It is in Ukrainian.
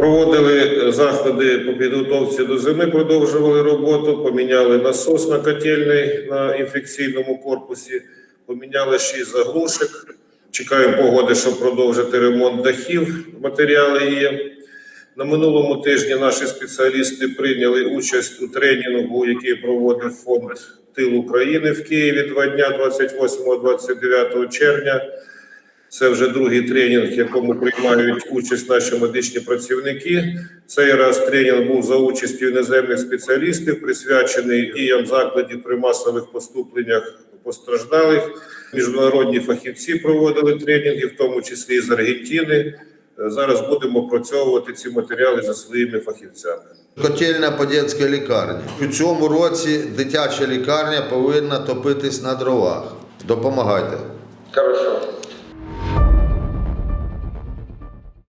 Проводили е, заходи по підготовці до зими, продовжували роботу, поміняли насос на котельний на інфекційному корпусі, поміняли шість заглушок. Чекаємо погоди, щоб продовжити ремонт дахів. Матеріали є. На минулому тижні наші спеціалісти прийняли участь у тренінгу, який проводив фонд Тил України в Києві два дня 28-29 червня. Це вже другий тренінг, в якому приймають участь наші медичні працівники. Цей раз тренінг був за участю іноземних спеціалістів, присвячений діям закладів при масових поступленнях постраждалих. Міжнародні фахівці проводили тренінги, в тому числі і з Аргентини. Зараз будемо опрацьовувати ці матеріали за своїми фахівцями. Котельня по дитячій лікарні. У цьому році дитяча лікарня повинна топитись на дровах. Допомагайте. Хорошо.